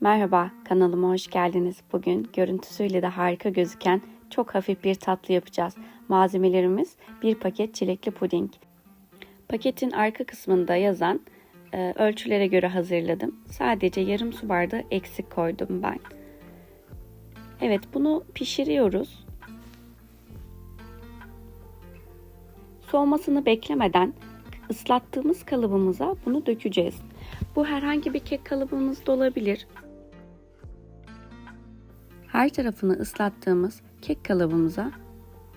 Merhaba, kanalıma hoş geldiniz. Bugün görüntüsüyle de harika gözüken çok hafif bir tatlı yapacağız. Malzemelerimiz bir paket çilekli puding. Paketin arka kısmında yazan e, ölçülere göre hazırladım. Sadece yarım su bardağı eksik koydum ben. Evet, bunu pişiriyoruz. Soğumasını beklemeden ıslattığımız kalıbımıza bunu dökeceğiz. Bu herhangi bir kek kalıbımız da olabilir. Her tarafını ıslattığımız kek kalıbımıza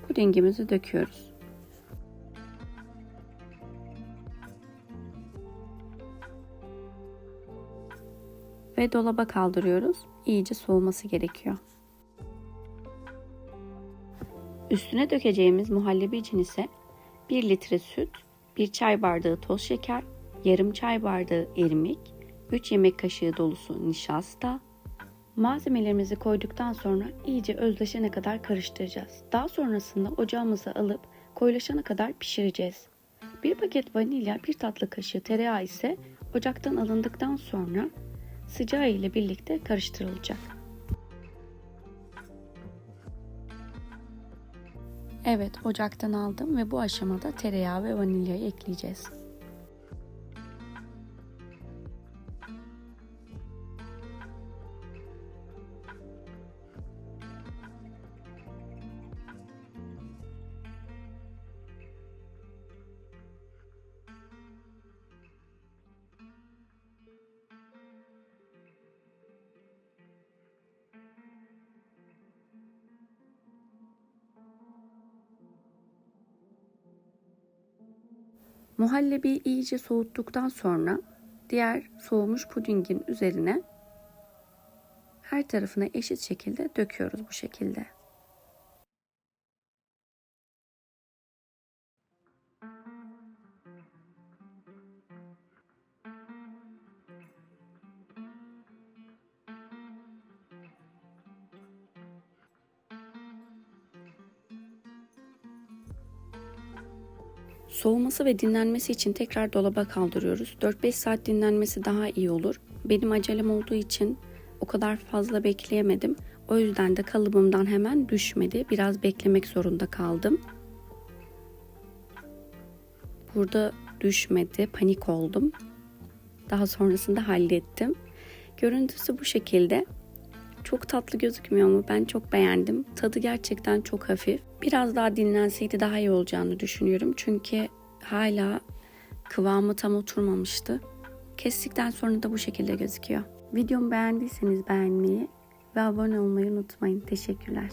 pudingimizi döküyoruz. Ve dolaba kaldırıyoruz. İyice soğuması gerekiyor. Üstüne dökeceğimiz muhallebi için ise 1 litre süt, 1 çay bardağı toz şeker, yarım çay bardağı irmik, 3 yemek kaşığı dolusu nişasta, Malzemelerimizi koyduktan sonra iyice özleşene kadar karıştıracağız. Daha sonrasında ocağımıza alıp koyulaşana kadar pişireceğiz. Bir paket vanilya, bir tatlı kaşığı tereyağı ise ocaktan alındıktan sonra sıcağı ile birlikte karıştırılacak. Evet, ocaktan aldım ve bu aşamada tereyağı ve vanilyayı ekleyeceğiz. Muhallebiyi iyice soğuttuktan sonra diğer soğumuş pudingin üzerine her tarafına eşit şekilde döküyoruz bu şekilde. Soğuması ve dinlenmesi için tekrar dolaba kaldırıyoruz. 4-5 saat dinlenmesi daha iyi olur. Benim acelem olduğu için o kadar fazla bekleyemedim. O yüzden de kalıbımdan hemen düşmedi. Biraz beklemek zorunda kaldım. Burada düşmedi. Panik oldum. Daha sonrasında hallettim. Görüntüsü bu şekilde. Çok tatlı gözükmüyor mu? Ben çok beğendim. Tadı gerçekten çok hafif. Biraz daha dinlenseydi daha iyi olacağını düşünüyorum. Çünkü hala kıvamı tam oturmamıştı. Kestikten sonra da bu şekilde gözüküyor. Videomu beğendiyseniz beğenmeyi ve abone olmayı unutmayın. Teşekkürler.